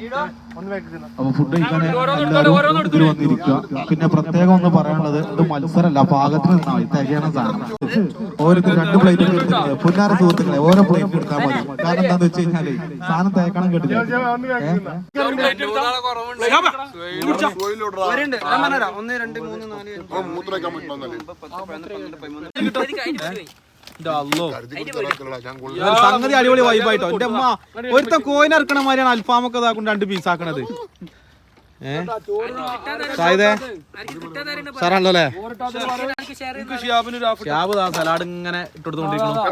അപ്പൊ ഫുഡ് കഴിക്കാൻ എല്ലാവരും വന്നിരിക്കുക. പിന്നെ പ്രത്യേകം ഒന്ന് പറയാനുള്ളത് ഇത് മത്സരമല്ല പാകത്തിന് നിന്നാ മതി തികയണ സാധനം. ഓരോരുത്തർ രണ്ട് പ്ലേറ്റ് എടുത്തിട്ടുണ്ട് പുന്നാര സുഹൃത്തുക്കളെ ഓരോ പ്ലേറ്റ് എടുത്താൽ മതി. കാരണം എന്താന്ന് വെച്ച് കഴിഞ്ഞാൽ സാധനം തേക്കണം കേട്ടില്ല? ഒന്ന് രണ്ട് മൂന്ന് നാല് മൂത്രയ്ക്കാൻ പറ്റുന്നല്ലേ സംഗതി അടിപൊളി വൈബായിട്ടോ എന്റെ അമ്മ ഒരുത്തൻ കോയിൻ ഇറക്കണ മാതിരിയാണ് അൽഫാമൊക്കെ ഇതാക്കും രണ്ട് പീസ് ആക്കണത്. സാറാണല്ലോ അല്ലേ? ഷാബ് ദാ സലാഡ് ഇങ്ങനെ ഇട്ടെടുത്തോണ്ടിരിക്കുന്നു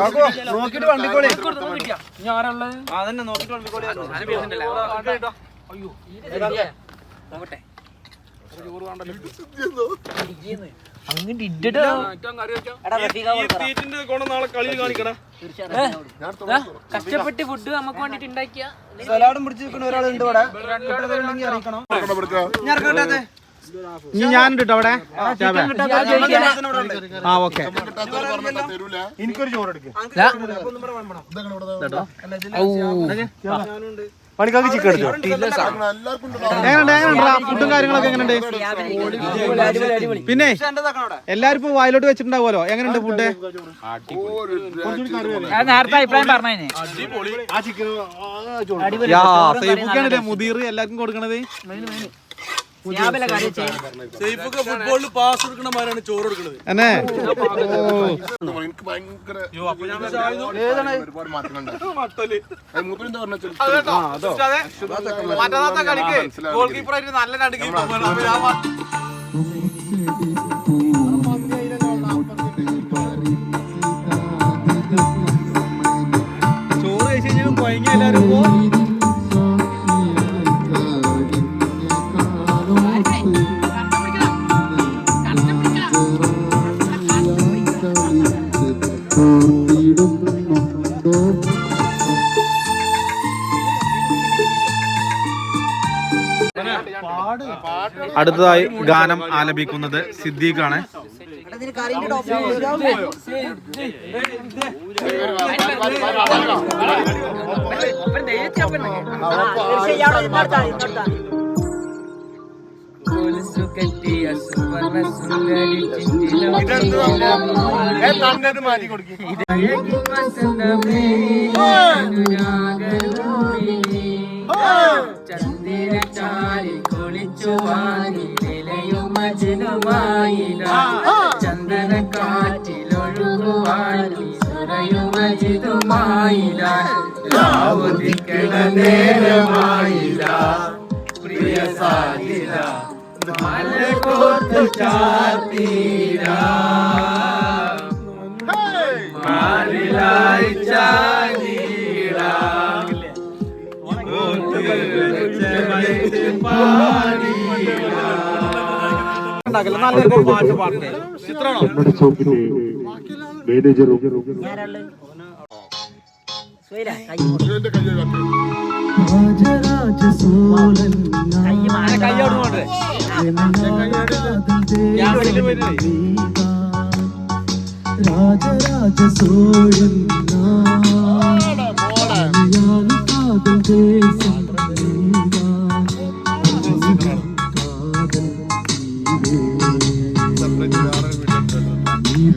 കഷ്ടപ്പെട്ട് ഫുഡ് നമുക്ക് വേണ്ടിട്ട് ഉണ്ടാക്കിയ സലാഡും പിടിച്ച് നിൽക്കുന്ന ഒരാളുണ്ട് ഇവിടെ. കിട്ടുന്നവരുണ്ടെങ്കിൽ അറിയിക്കണം? ഞാൻ ഇറക്കട്ടെ ഇനി ഞാനുണ്ട് ട്ടോ അവിടെ. ആ ഓക്കെ. തരൂല. എനിക്കൊരു ചോറ് എടുക്കും. പണിക്കാർക്ക് ചിക്കൻ എടുത്തു? എല്ലാവർക്കും എങ്ങനെയുണ്ട് ഫുഡും കാര്യങ്ങളൊക്കെ എങ്ങനെയുണ്ട്? പിന്നെ എല്ലാരും ഇപ്പൊ വായിലോട്ട് വെച്ചിട്ടുണ്ടാവുമല്ലോ. എങ്ങനെയുണ്ട് ഫുഡ് നേരത്തെ അഭിപ്രായം എനിക്ക് ഭയങ്കര മാറ്റങ്ങളുണ്ട്. മൂപ്പര് എന്താ പറഞ്ഞ നല്ല ചോറ് കഴിച്ചു കഴിഞ്ഞാൽ കൊയങ്ങി എല്ലാവരും പോ. അടുത്തതായി ഗാനം ആലപിക്കുന്നത് സിദ്ദീഖാണ്. മാറ്റി കൊടുക്കും. ചന്ദ്രചാരി ചന്ദന കാറ്റിലൊഴുകുവാനി സുരയുമജിതുമായില രാവുദിക്കണ നേരമായില പ്രിയ സാധില മല കോർത്തു ചാത്തീര മാറിലായി ചാനീട നല്ലൊരു പാട്ട്. പാടണേ ചിത്രമാണോ മാനേജറും രാജരാജ സോഴൻ കാതൽ ദേശം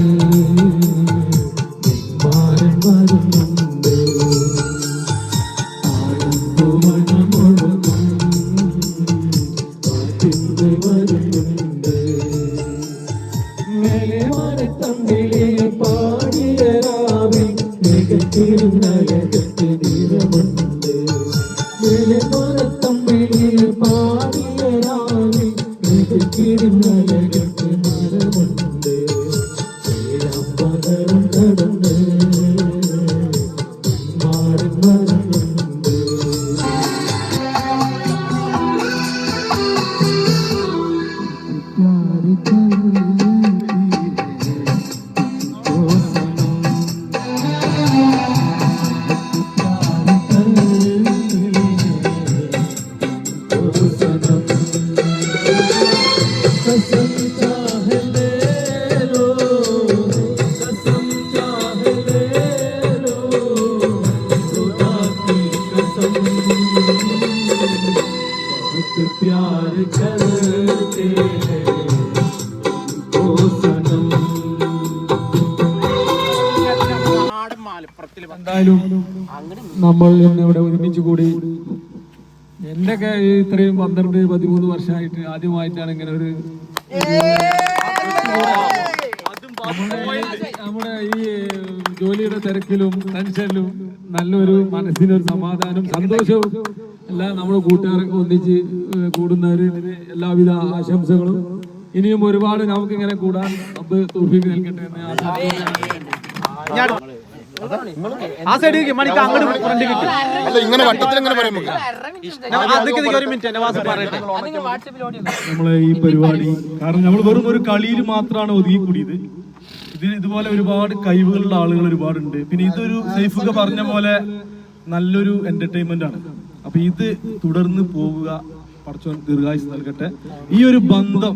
കണ്ട് മാരൻ എന്തായാലും നമ്മൾ ഇന്ന് ഇവിടെ ഒരുമിച്ച് കൂടി എന്റെ ഇത്രയും പന്ത്രണ്ട് പതിമൂന്ന് വർഷമായിട്ട് ആദ്യമായിട്ടാണ് ഇങ്ങനെ ഒരു നമ്മുടെ- ഈ ജോലിയുടെ തിരക്കിലും ടെൻഷനിലും നല്ലൊരു മനസ്സിനൊരു സമാധാനവും സന്തോഷവും എല്ലാം നമ്മുടെ കൂട്ടുകാരൊക്കെ ഒന്നിച്ച് കൂടുന്നവര് എല്ലാവിധ ആശംസകളും. ഇനിയും ഒരുപാട് നമുക്ക് ഇങ്ങനെ കൂടാൻ നമുക്ക് തോഫിക്ക് നൽകട്ടെ എന്ന് ആശംസിക്കുന്നു. ആ സൈഡ് മണിക്ക് അങ്ങോട്ട് ഫ്രണ്ട് കിട്ടും അല്ല ഇങ്ങനെ വട്ടത്തിൽ ഇങ്ങനെ നമുക്ക് ഒരു മിനിറ്റ് പറയട്ടെ. നമ്മളെ ഈ പരിപാടി കാരണം നമ്മൾ വെറും ഒരു കളിയിൽ മാത്രമാണ് ഒതുങ്ങിക്കൂടിയത്. ഇതിന് ഇതുപോലെ ഒരുപാട് കഴിവുകളുള്ള ആളുകൾ ഒരുപാടുണ്ട്. പിന്നെ ഇതൊരു സൈഫൊക്കെ പറഞ്ഞ പോലെ നല്ലൊരു എന്റർടൈൻമെന്റ് ആണ്. അപ്പൊ ഇത് തുടർന്ന് പോവുക. പടച്ചോൻ ദീർഘായുസ് നൽകട്ടെ. ഈ ഒരു ബന്ധം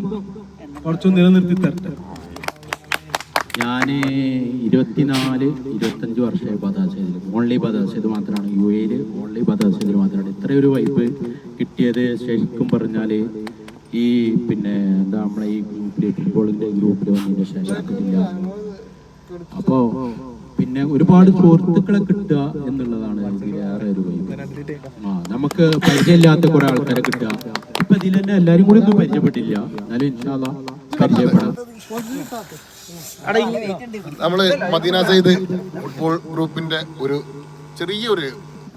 പടച്ചോൻ നിലനിർത്തി തരട്ടെ. ഞാൻ ഇരുപത്തിനാല് ഇരുപത്തഞ്ച് വർഷമായി ബദാസേതിൽ ഓൺലി ബദാസേത് മാത്രമാണ് യു എയിൽ ഓൺലി ബദാസേതിൽ മാത്രമാണ് ഇത്രയൊരു വൈബ് കിട്ടിയത്. ശരിക്കും പറഞ്ഞാൽ ഈ പിന്നെ എന്താ നമ്മളെ ഈ ഗ്രൂപ്പിൽ ഫുട്ബോളിന്റെ ഗ്രൂപ്പിൽ വന്നതിന് ശേഷം അപ്പോൾ പിന്നെ ഒരുപാട് സുഹൃത്തുക്കളെ കിട്ടുക എന്നുള്ളതാണ് വേറെ ഒരു വൈബ് ആ നമുക്ക് പരിചയമില്ലാത്ത കുറെ ആൾക്കാരെ കിട്ടുക. ഇപ്പം ഇതിൽ തന്നെ എല്ലാവരും കൂടി ഒന്നും പരിചയപ്പെട്ടില്ല. എന്നാലും ഇൻഷാല്ല പരിചയപ്പെടാം. നമ്മൾ മദീന സയ്യിദ് ഫുട്ബോൾ ഗ്രൂപ്പിന്റെ ഒരു ചെറിയൊരു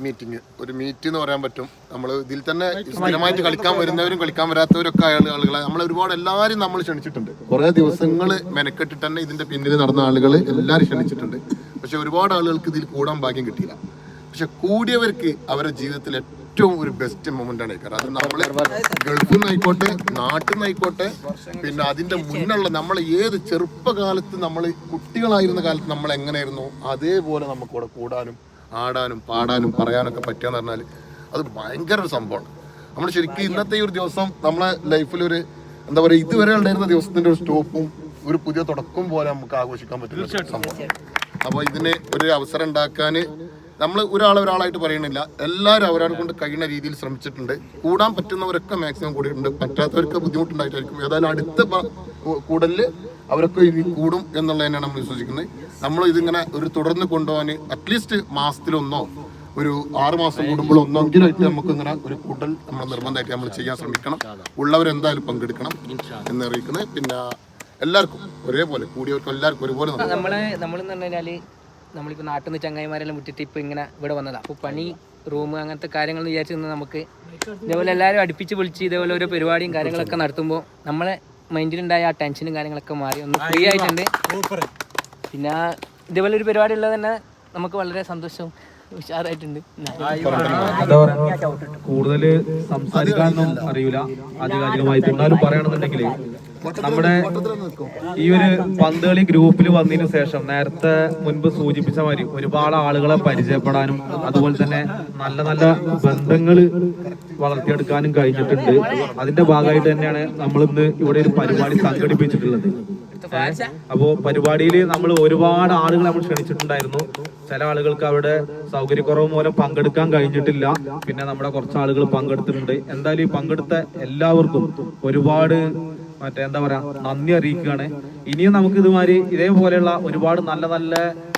മീറ്റിംഗ് ഒരു മീറ്റ് എന്ന് പറയാൻ പറ്റും. നമ്മൾ ഇതിൽ തന്നെ സ്ഥിരമായിട്ട് കളിക്കാൻ വരുന്നവരും കളിക്കാൻ വരാത്തവരും ഒക്കെ ആയ ആളുകളെ. നമ്മൾ ഒരുപാട് എല്ലാവരും നമ്മൾ ക്ഷണിച്ചിട്ടുണ്ട്. കുറെ ദിവസങ്ങൾ മെനക്കെട്ടിട്ട് തന്നെ ഇതിന്റെ പിന്നിൽ നടന്ന ആളുകൾ എല്ലാവരും ക്ഷണിച്ചിട്ടുണ്ട്. പക്ഷെ ഒരുപാട് ആളുകൾക്ക് ഇതിൽ കൂടാൻ ഭാഗ്യം കിട്ടിയില്ല. പക്ഷെ കൂടിയവർക്ക് അവരുടെ ജീവിതത്തിൽ ഏറ്റവും ഒരു ബെസ്റ്റ് മൊമെന്റ് ആണ്. കാരണം അത് നമ്മൾ ഗൾഫിൽ നിന്നായിക്കോട്ടെ നാട്ടിൽ നിന്നായിക്കോട്ടെ പിന്നെ അതിന്റെ മുന്നുള്ള നമ്മൾ ഏത് ചെറുപ്പകാലത്ത് നമ്മൾ കുട്ടികളായിരുന്ന കാലത്ത് നമ്മൾ എങ്ങനെയായിരുന്നു അതേപോലെ നമുക്ക് ഇവിടെ കൂടാനും ആടാനും പാടാനും പറയാനൊക്കെ പറ്റുകയെന്ന് പറഞ്ഞാൽ അത് ഭയങ്കര ഒരു സംഭവമാണ്. നമ്മൾ ശരിക്കും ഇന്നത്തെ ഈ ഒരു ദിവസം നമ്മളെ ലൈഫിൽ ഒരു എന്താ പറയുക ഇതുവരെ ഉണ്ടായിരുന്ന ദിവസത്തിന്റെ ഒരു സ്റ്റോപ്പും ഒരു പുതിയ തുടക്കം പോലെ നമുക്ക് ആഘോഷിക്കാൻ പറ്റുന്ന സംഭവം. അപ്പോൾ ഇതിന് ഒരു അവസരം ഉണ്ടാക്കാൻ നമ്മൾ ഒരാളെ ഒരാളായിട്ട് പറയണില്ല എല്ലാവരും അവരാൾ കൊണ്ട് കഴിയുന്ന രീതിയിൽ ശ്രമിച്ചിട്ടുണ്ട്. കൂടാൻ പറ്റുന്നവരൊക്കെ മാക്സിമം കൂടിയിട്ടുണ്ട്. പറ്റാത്തവർക്ക് ബുദ്ധിമുട്ടുണ്ടായിട്ടായിരിക്കും. ഏതായാലും അടുത്ത കൂടലിൽ അവരൊക്കെ ഇനി കൂടും എന്നുള്ളത് തന്നെയാണ് നമ്മൾ വിശ്വസിക്കുന്നത്. നമ്മൾ ഇതിങ്ങനെ ഒരു തുടർന്ന് കൊണ്ടുപോകാൻ അറ്റ്ലീസ്റ്റ് മാസത്തിലൊന്നോ ഒരു ആറ് മാസം കൂടുമ്പോൾ ഒന്നെങ്കിലായിട്ട് നമുക്ക് ഇങ്ങനെ ഒരു കൂടൽ നമ്മൾ നിർബന്ധമായിട്ട് നമ്മൾ ചെയ്യാൻ ശ്രമിക്കണം. ഉള്ളവരെന്തായാലും പങ്കെടുക്കണം എന്ന് അറിയിക്കുന്നത്. പിന്നെ എല്ലാവർക്കും ഒരേപോലെ കൂടിയവർക്കും എല്ലാവർക്കും ഒരുപോലെ നമ്മൾ നമ്മൾ എന്ന് പറഞ്ഞു കഴിഞ്ഞാൽ നമ്മളിപ്പോൾ നാട്ടിൽ നിന്ന് ചങ്ങായിമാരെല്ലാം വിട്ടിട്ട് ഇപ്പോൾ ഇങ്ങനെ ഇവിടെ വന്നതാണ് അപ്പോൾ പണി റൂം അങ്ങനത്തെ കാര്യങ്ങൾ വിചാരിച്ച് നിന്ന് നമുക്ക് ഇതേപോലെ എല്ലാവരും അടുപ്പിച്ച് വിളിച്ച് ഇതേപോലെ ഓരോ പരിപാടിയും കാര്യങ്ങളൊക്കെ നടത്തുമ്പോൾ നമ്മളെ മൈൻഡിലുണ്ടായ ആ ടെൻഷനും കാര്യങ്ങളൊക്കെ മാറി. ഒന്ന് ഫ്രീ ആയിട്ടുണ്ട്. പിന്നെ ഇതേപോലെ ഒരു പരിപാടി ഉള്ളത് തന്നെ നമുക്ക് വളരെ സന്തോഷവും ഉഷാറായിട്ടുണ്ട്. കൂടുതൽ സംസാരിക്കാനൊന്നും അറിയില്ല ആധികാരികമായി എന്നാലും പറയണമെന്നുണ്ടെങ്കിൽ നമ്മുടെ ഈ ഒരു പന്തുകളി ഗ്രൂപ്പിൽ വന്നതിന് ശേഷം നേരത്തെ മുൻപ് സൂചിപ്പിച്ച മാതിരി ഒരുപാട് ആളുകളെ പരിചയപ്പെടാനും അതുപോലെ തന്നെ നല്ല നല്ല ബന്ധങ്ങൾ വളർത്തിയെടുക്കാനും കഴിഞ്ഞിട്ടുണ്ട്. അതിന്റെ ഭാഗമായിട്ട് തന്നെയാണ് നമ്മൾ ഇന്ന് ഇവിടെ ഒരു പരിപാടി സംഘടിപ്പിച്ചിട്ടുള്ളത്. അപ്പോ പരിപാടിയിൽ നമ്മൾ ഒരുപാട് ആളുകൾ നമ്മൾ ക്ഷണിച്ചിട്ടുണ്ടായിരുന്നു. ചില ആളുകൾക്ക് അവിടെ സൗകര്യക്കുറവ് മൂലം പങ്കെടുക്കാൻ കഴിഞ്ഞിട്ടില്ല. പിന്നെ നമ്മുടെ കുറച്ച് ആളുകൾ പങ്കെടുത്തിട്ടുണ്ട്. എന്തായാലും ഈ പങ്കെടുത്ത എല്ലാവർക്കും ഒരുപാട് മറ്റേ എന്താ പറയാ നന്ദി അറിയിക്കുകയാണ്. ഇനിയും നമുക്ക് ഇതുമാതിരി ഇതേപോലെയുള്ള ഒരുപാട് നല്ല നല്ല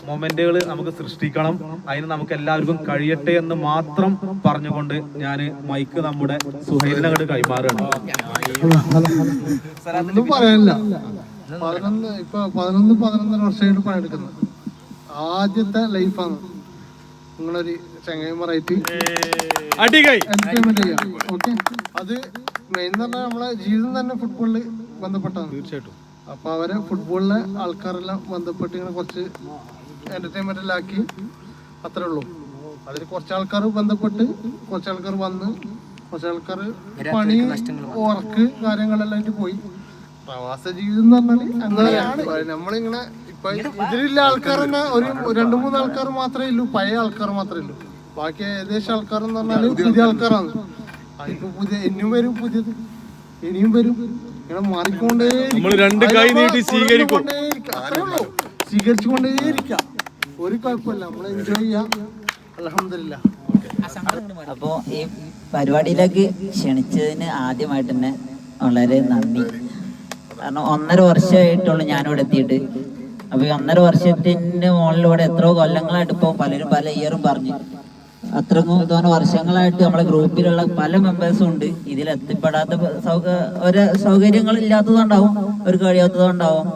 മൊമെന്റുകൾ നമുക്ക് സൃഷ്ടിക്കണം. അതിന് നമുക്ക് എല്ലാവർക്കും കഴിയട്ടെ എന്ന് മാത്രം പറഞ്ഞുകൊണ്ട് ഞാൻ മൈക്ക് നമ്മുടെ സുഹൈലിനെ അങ്ങോട്ട് കൈമാറുകയാണ്. ഒന്നും പറയാനില്ല. പതിനൊന്ന് ഇപ്പൊ പതിനൊന്ന് പതിനൊന്നര വർഷമായിട്ട് പണിയെടുക്കുന്നത്. ആദ്യത്തെ ലൈഫാണ് നിങ്ങളൊരു ചെയ്യാം ഓക്കെ അത് മെയിൻ എന്ന് പറഞ്ഞാൽ നമ്മളെ ജീവിതം തന്നെ ഫുട്ബോളിൽ ബന്ധപ്പെട്ടാണ് തീർച്ചയായിട്ടും. അപ്പൊ അവരെ ഫുട്ബോളിലെ ആൾക്കാരെല്ലാം ബന്ധപ്പെട്ട് ഇങ്ങനെ കുറച്ച് എന്റർടൈൻമെന്റിലാക്കി അത്രേ ഉള്ളൂ. അതിൽ കുറച്ച് ആൾക്കാർ ബന്ധപ്പെട്ട് കുറച്ച് ആൾക്കാർ വന്ന് കുറച്ച് ആൾക്കാർ പണി ഉറക്ക് കാര്യങ്ങളെല്ലാം ആയിട്ട് പോയി. പ്രവാസ ജീവിതം എന്ന് പറഞ്ഞാൽ അങ്ങനെയാണ്. നമ്മളിങ്ങനെ ഇപ്പൊ ഇതിലുള്ള ആൾക്കാർ തന്നെ ഒരു രണ്ടു മൂന്ന് ആൾക്കാർ മാത്രമേ ഉള്ളൂ പഴയ ആൾക്കാർ മാത്രമേ ഉള്ളൂ. ബാക്കി ഏകദേശം ആൾക്കാർ എന്ന് പറഞ്ഞാൽ പുതിയ ആൾക്കാരാണ്. ഇപ്പൊ പുതിയ ഇനിയും വരും പുതിയത് ഇനിയും വരും. ഇങ്ങനെ മാറിക്കൊണ്ടേ നമ്മൾ രണ്ട് കൈ നീട്ടി സ്വീകരിക്കും. സ്വീകരിച്ചുകൊണ്ടേയിരിക്കാം ഒരു കുഴപ്പമില്ല. നമ്മൾ എൻജോയ് ചെയ്യാം. അലഹമില്ല അപ്പോൾ ഈ പരിപാടിയിലേക്ക് ക്ഷണിച്ചതിന് ആദ്യമായിട്ട് തന്നെ വളരെ നന്ദി. കാരണം ഒന്നര വർഷമായിട്ടുള്ളൂ ഞാനിവിടെ എത്തിയിട്ട്. അപ്പൊ ഈ ഒന്നര വർഷത്തിന്റെ മുകളിലൂടെ എത്രയോ കൊല്ലങ്ങളായിട്ട് ഇപ്പോൾ പലരും പല ഇയറും പറഞ്ഞു. അത്രയും തോന്നെ വർഷങ്ങളായിട്ട് നമ്മളെ ഗ്രൂപ്പിലുള്ള പല മെമ്പേഴ്സും ഉണ്ട്. ഇതിൽ എത്തിപ്പെടാത്ത ഒരു സൗകര്യങ്ങൾ ഇല്ലാത്തതുണ്ടാവും ഒരു കഴിയാത്തതുണ്ടാവും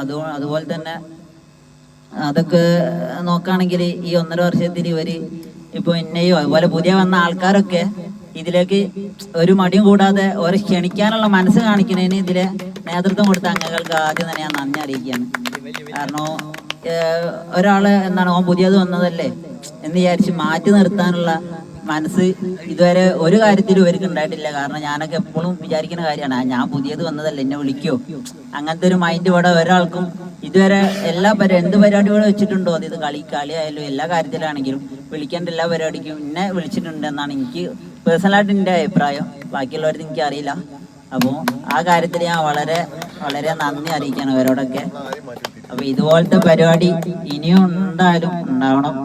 അത് അതുപോലെ തന്നെ അതൊക്കെ നോക്കുകയാണെങ്കിൽ ഈ ഒന്നര വർഷത്തിൽ ഇവർ ഇപ്പൊ എന്നെയോ അതുപോലെ പുതിയ വന്ന ആൾക്കാരൊക്കെ ഇതിലേക്ക് ഒരു മടിയും കൂടാതെ ഓരെ ക്ഷണിക്കാനുള്ള മനസ്സ് കാണിക്കുന്നതിന് ഇതിലെ നേതൃത്വം കൊടുത്ത അംഗങ്ങൾക്ക് ആദ്യം തന്നെ ഞാൻ നന്ദി അറിയിക്കുകയാണ്. കാരണം ഒരാൾ എന്താണ് ഓൻ പുതിയത് വന്നതല്ലേ? എന്ന് വിചാരിച്ച് മാറ്റി നിർത്താനുള്ള മനസ്സ് ഇതുവരെ ഒരു കാര്യത്തിലും ഇവർക്ക് ഉണ്ടായിട്ടില്ല. കാരണം ഞാനൊക്കെ എപ്പോഴും വിചാരിക്കുന്ന കാര്യമാണ് ഞാൻ പുതിയത് വന്നതല്ല എന്നെ വിളിക്കോ. അങ്ങനത്തെ ഒരു മൈൻഡ് ഇവിടെ ഒരാൾക്കും ഇതുവരെ എല്ലാ പരി എന്ത് പരിപാടികളും വെച്ചിട്ടുണ്ടോ? അത് ഇത് കളി കളിയായാലും എല്ലാ കാര്യത്തിലാണെങ്കിലും വിളിക്കേണ്ട എല്ലാ പരിപാടിക്കും എന്നെ വിളിച്ചിട്ടുണ്ട് എന്നാണ് എനിക്ക് പേഴ്സണലായിട്ട് എന്റെ അഭിപ്രായം ബാക്കിയുള്ളവർക്ക് എനിക്ക് അറിയില്ല അപ്പോൾ ആ കാര്യത്തിൽ ഞാൻ വളരെ വളരെ നന്ദി അറിയിക്കണം ഇവരോടൊക്കെ അപ്പോൾ ഇതുപോലത്തെ പരിപാടി ഇനിയും ഉണ്ടായാലും ഉണ്ടാവണം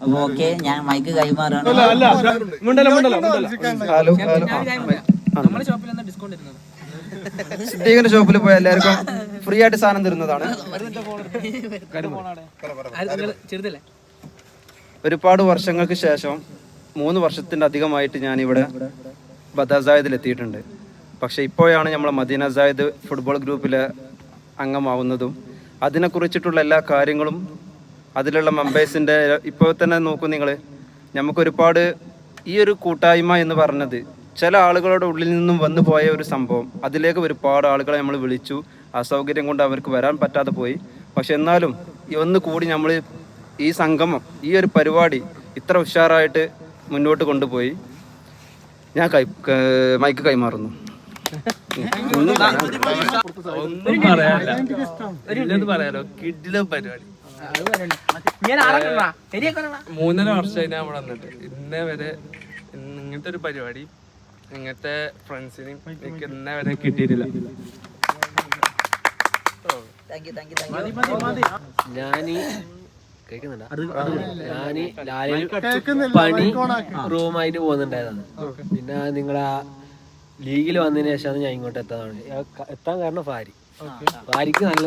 അപ്പൊ ഓക്കെ ഞാൻ മൈക്ക് കൈമാറാണ് നമ്മുടെ ഷോപ്പിൽ എന്താ ഡിസ്കൗണ്ട് ഇരുന്നത് സിദ്ദീഖിന്റെ ഷോപ്പിൽ പോയ എല്ലാവർക്കും ഫ്രീ ആയിട്ട് സാധനം തരുന്നതാണ് ചെറുതല്ലേ ഒരുപാട് വർഷങ്ങൾക്ക് ശേഷം മൂന്ന് വർഷത്തിന്റെ അധികമായിട്ട് ഞാനിവിടെ ബദാസായതിൽ എത്തിയിട്ടുണ്ട് പക്ഷേ ഇപ്പോഴാണ് നമ്മൾ മദീന സായദ് ഫുട്ബോൾ ഗ്രൂപ്പിലെ അംഗമാവുന്നതും. അതിനെക്കുറിച്ചിട്ടുള്ള എല്ലാ കാര്യങ്ങളും അതിലുള്ള മെമ്പേഴ്സിന്റെ ഇപ്പോൾ തന്നെ നോക്കൂ നിങ്ങൾ നമുക്കൊരുപാട് ഈ ഒരു കൂട്ടായ്മ എന്ന് പറഞ്ഞത് ചില ആളുകളുടെ ഉള്ളിൽ നിന്നും വന്നു പോയ ഒരു സംഭവം. അതിലേക്ക് ഒരുപാട് ആളുകളെ നമ്മൾ വിളിച്ചു. അസൗകര്യം കൊണ്ട് അവർക്ക് വരാൻ പറ്റാതെ പോയി. പക്ഷെ എന്നാലും ഒന്ന് കൂടി നമ്മൾ ഈ സംഗമം ഈ ഒരു പരിപാടി ഇത്ര ഉഷാറായിട്ട് മുന്നോട്ട് കൊണ്ടുപോയി. ഞാൻ കൈ മൈക്ക് കൈമാറുന്നു. ഒന്നും ഒന്നും പറയാനില്ല. ഇല്ലെന്ന് പറയാലോ. കിഡിലും പരിപാടി. മൂന്നര വർഷമായി ഞാൻ ഇവിടെ വന്നിട്ട്. ഇന്നേ വരെ ഇങ്ങനത്തെ ഒരു പരിപാടി ഇങ്ങനത്തെ ഫ്രണ്ട്സിനും എനിക്ക് ഇന്നേ വരെ കിട്ടിയിട്ടില്ല. ഞാൻ ഞാൻ ലാലിൽ പണി റൂമായിട്ട് പോകുന്നുണ്ടായതാണ് പിന്നെ നിങ്ങളെ ലീഗിൽ വന്നതിന് ശേഷമാണ് ഞാൻ ഇങ്ങോട്ട് എത്താതാണ് ഞാൻ എത്താൻ കാരണം ഫാരി ഫാരിക്ക് നല്ല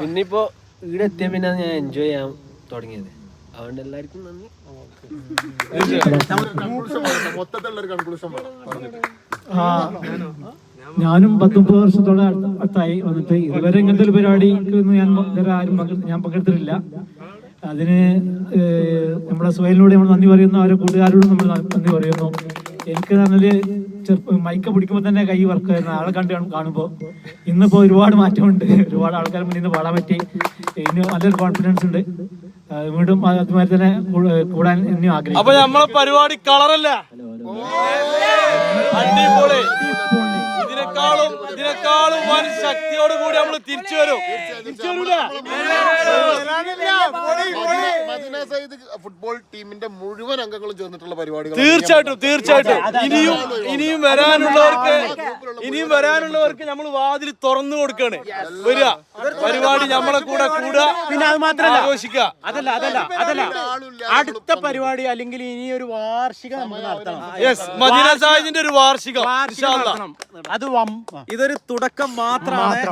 പിന്നിപ്പോ ഇവിടെ എത്തിയ പിന്നെ ഞാൻ എൻജോയ് ചെയ്യാൻ തുടങ്ങിയത്. അതുകൊണ്ട് എല്ലാവർക്കും നന്ദി. മൊത്തത്തിലുള്ള ഒരു കൺക്ലൂഷൻ പറഞ്ഞിട്ട്. ഞാനും പത്തൊമ്പത് വർഷത്തോടെ അടുത്ത- അടുത്തായി വന്നിട്ട് ഇതുവരെ ഇങ്ങനത്തെ ഒരു പരിപാടിക്ക് ഞാൻ വേറെ ആരും ഞാൻ പങ്കെടുത്തിട്ടില്ല. അതിന് നമ്മുടെ സ്വയലിനോട് നമ്മൾ നന്ദി പറയുന്നു അവരെ കൂട്ടുകാരോടും നമ്മൾ നന്ദി പറയുന്നു. എനിക്ക് പറഞ്ഞാൽ ചെറുപ്പം മൈക്ക പിടിക്കുമ്പോൾ തന്നെ കൈ വർക്ക് ആയിരുന്നു ആളെ കണ്ട് കാണും- കാണുമ്പോൾ ഇന്നിപ്പോൾ ഒരുപാട് മാറ്റമുണ്ട്. ഒരുപാട് ആൾക്കാർ മുന്നിൽ നിന്ന് പാടാൻ പറ്റി. ഇനി നല്ലൊരു കോൺഫിഡൻസ് ഉണ്ട്. വീണ്ടും അതുമാതിരി തന്നെ കൂടാൻ ഇനിയും ആഗ്രഹിക്കും അപ്പൊ നമ്മളെ പരിപാടി കളറല്ല. അടിപൊളി. ഇതിനേക്കാളും ഇതിനേക്കാളും വൻ ശക്തിയോട് കൂടി നമ്മൾ തിരിച്ചു വരും. തിരിച്ചു വരൂല മദീന സയ്യിദ് ഫുട്ബോൾ ടീമിന്റെ മുഴുവൻ അംഗങ്ങളും ചേർന്നിട്ടുള്ള പരിപാടികൾ തീർച്ചയായിട്ടും തീർച്ചയായിട്ടും. ഇനിയും ഇനിയും വരാനുള്ളവർക്ക് ഇനിയും വരാനുള്ളവർക്ക് നമ്മൾ വാതിൽ തുറന്നു കൊടുക്കാണ്. വരിക. പരിപാടി നമ്മളെ കൂടെ കൂടുക. പിന്നെ അത് മാത്രമല്ല. ആഘോഷിക്കുക. അതല്ല അതല്ല അതല്ല. അടുത്ത പരിപാടി അല്ലെങ്കിൽ ഇനി ഒരു വാർഷികം നമ്മൾ നടത്തണം. യെസ് മദീന സാഹിദിന്റെ ഒരു വാർഷികം. നടത്തണം. അത് ഇതൊരു തുടക്കം മാത്രമാണ്.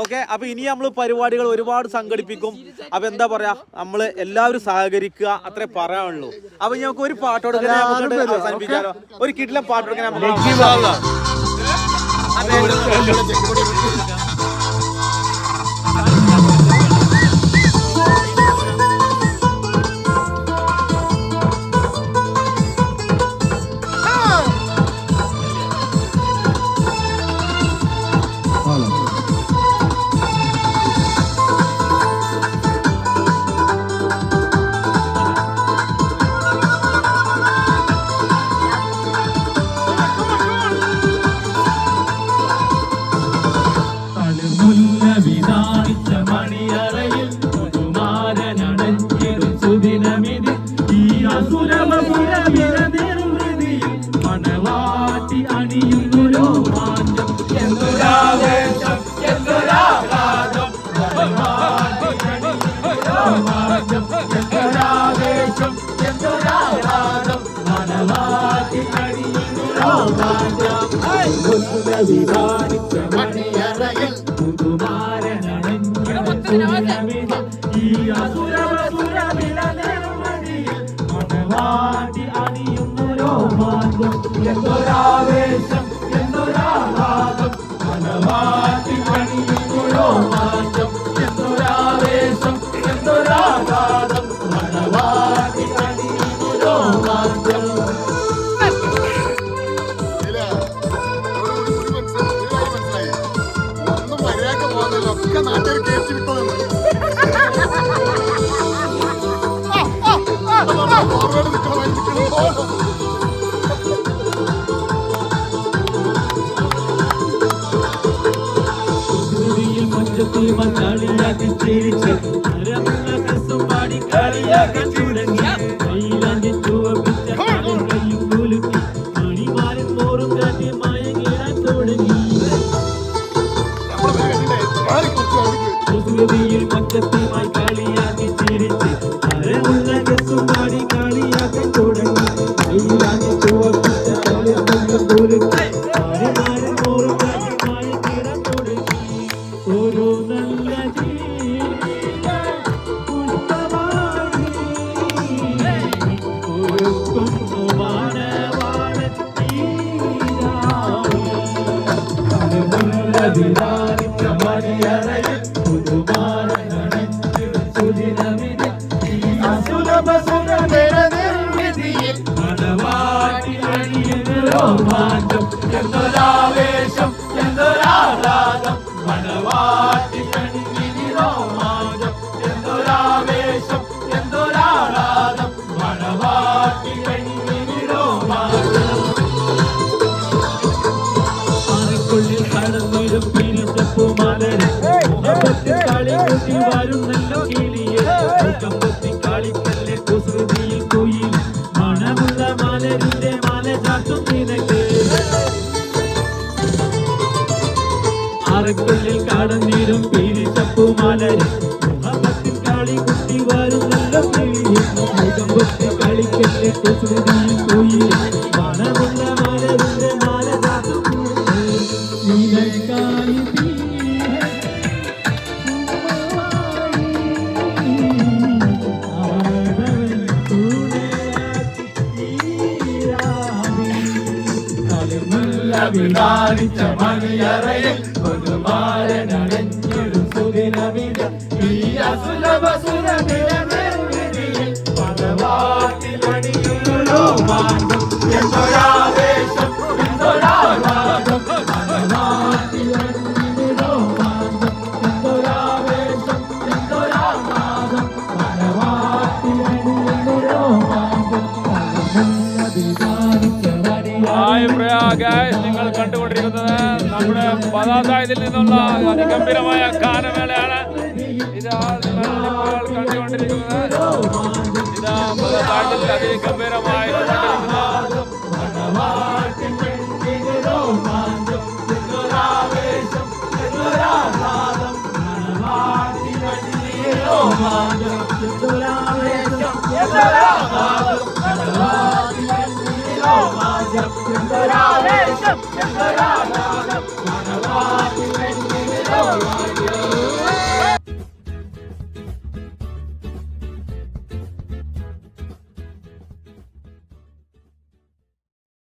ഓക്കെ അപ്പൊ ഇനി നമ്മൾ പരിപാടികൾ ഒരുപാട് സംഘടിപ്പിക്കും. അപ്പൊ എന്താ പറയാ നമ്മൾ എല്ലാവരും സഹകരിക്കുക അത്രേ പറയാനുള്ളൂ. അപ്പൊ ഞങ്ങൾക്ക് ഒരു പാട്ടോടെ അവസാനിപ്പിക്കാലോ. ഒരു കിട്ടിലെ പാട്ടോടെ നമുക്ക് മണവാട്ടി അണിയുന്നു രോമാഞ്ചം എന്തൊരാവേശം എന്തൊരാഘാതം മണവാട്ടി അണിയുന്നു രോമാഞ്ചം. മലയാളിയാക്കി ചിരിച്ച്. പാടി കളിയാക്കാൻ Madina മുഖത്തിൽ കളി കൂട്ടി വരുന്നല്ലോ കിളിയെ. മുഖമ്പത്തി കളിക്കല്ലേ കുസൃതിയിൽ കുയിൽ മണമുള്ള മലരിന്റെ മല ചാട്ടും നിനക്ക്. അറക്കുള്ളിൽ കടന്നിടും പിരിച്ചപ്പുമാലരെ മുഖത്തിൽ കളി കുട്ടി വരുന്നല്ലോ കിളിയെ. മുഖമ്പത്തി കളിക്കല്ലേ കുസൃതിയിൽ വിടാനിച്ച മണിയറയിൽ പുതുമാരനടഞ്ഞൊരു സുദിനമിത ഈ അസുലഭ നിർമ്മിതിയിൽ പദവാട്ടിലണിയൊരു രോമാഞ്ചം ഇതിൽ നിന്നുള്ള അതിഗംഭീരമായ ഗാനമേളയാണ് ഇതാ ഇപ്പോൾ കണ്ടുകൊണ്ടിരിക്കുന്നത് ഇതാ നാട്ടിൽ അതിഗംഭീരമായി Chinduravesh, Chinduravesh.